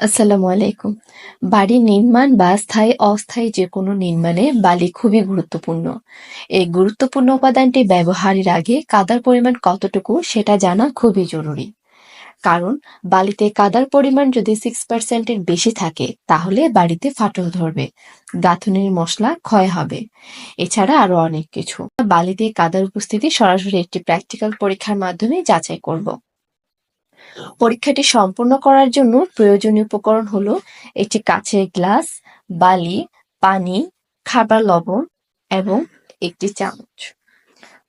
আসসালামু আলাইকুম। বাড়ি নির্মাণ বা স্থায়ী, অস্থায়ী যে কোনো নির্মাণে বালি খুবই গুরুত্বপূর্ণ। এই গুরুত্বপূর্ণ উপাদানটি ব্যবহারের আগে কাদার পরিমাণ কতটুকু সেটা জানা খুবই জরুরি। কারণ, বালিতে কাদার পরিমাণ যদি সিক্স পার্সেন্টের বেশি থাকে, তাহলে বাড়িতে ফাটল ধরবে, গাঁথুনির মশলা ক্ষয় হবে। এছাড়া আরও অনেক কিছু। বালিতে কাদার উপস্থিতি সরাসরি একটি প্র্যাকটিক্যাল পরীক্ষার মাধ্যমে যাচাই করব। পরীক্ষাটি সম্পূর্ণ করার জন্য প্রয়োজনীয় উপকরণ হলো একটি কাচের গ্লাস, বালি, পানি, খাবার লবণ এবং একটি চামচ।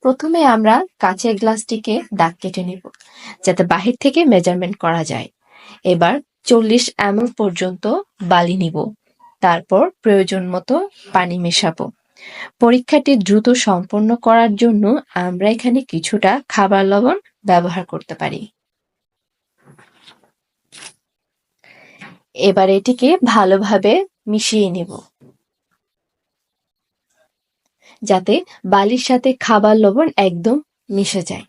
প্রথমে আমরা কাচের গ্লাসটিকে দাগ কেটে নেব যাতে বাহির থেকে মেজারমেন্ট করা যায়। এবার চল্লিশ এম পর্যন্ত বালি নিব। তারপর প্রয়োজন মতো পানি মেশাবো। পরীক্ষাটি দ্রুত সম্পন্ন করার জন্য আমরা এখানে কিছুটা খাবার লবণ ব্যবহার করতে পারি। এবার এটিকে ভালোভাবে মিশিয়ে নেব। যাতে বালির সাথে খাবার লবণ একদম মিশে যায়।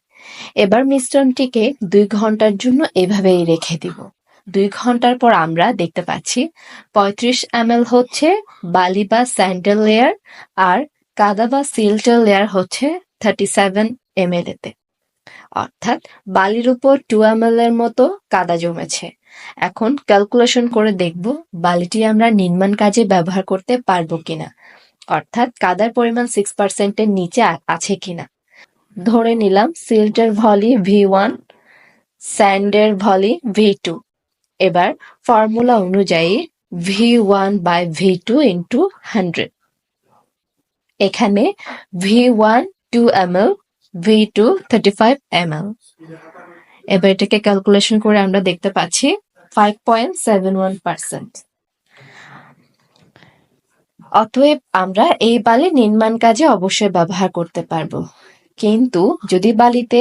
এবার মিশ্রণটিকে দুই ঘণ্টার জন্য এভাবেই রেখে দিব। দুই ঘণ্টার পর আমরা দেখতে পাচ্ছি পঁয়ত্রিশ এম হচ্ছে বালি বা স্যান্ডেল লেয়ার আর কাদা বা সিল্টার লেয়ার হচ্ছে থার্টি সেভেন এম এতে। অর্থাৎ বালির উপর টু এম এর মতো কাদা জমেছে। এখন ক্যালকুলেশন করে দেখব বালিটি আমরা নির্মাণ কাজে ব্যবহার করতে পারব কিনা। অর্থাৎ কাদার পরিমাণ সিক্স পার্সেন্টের নিচে আছে কিনা। ধরে নিলাম সিল্টের ভলি ভি ওয়ান স্যান্ডের ভলি ভি টু এবার ফর্মুলা অনুযায়ী V one by V two into hundred এখানে V one two M L V two thirty five M L এবার এটাকে ক্যালকুলেশন করে আমরা দেখতে পাচ্ছি five point seven one percent অতএব আমরা এই বালি নির্মাণ কাজে অবশ্যই ব্যবহার করতে পারব। কিন্তু যদি বালিতে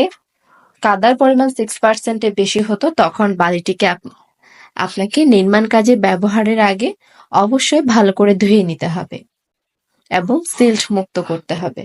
কাদার পরিমাণ সিক্স পার্সেন্টের বেশি হতো, তখন বালিটিকে আপনাকে নির্মাণ কাজে ব্যবহারের আগে অবশ্যই ভালো করে ধুয়ে নিতে হবে এবং সিল্ট মুক্ত করতে হবে।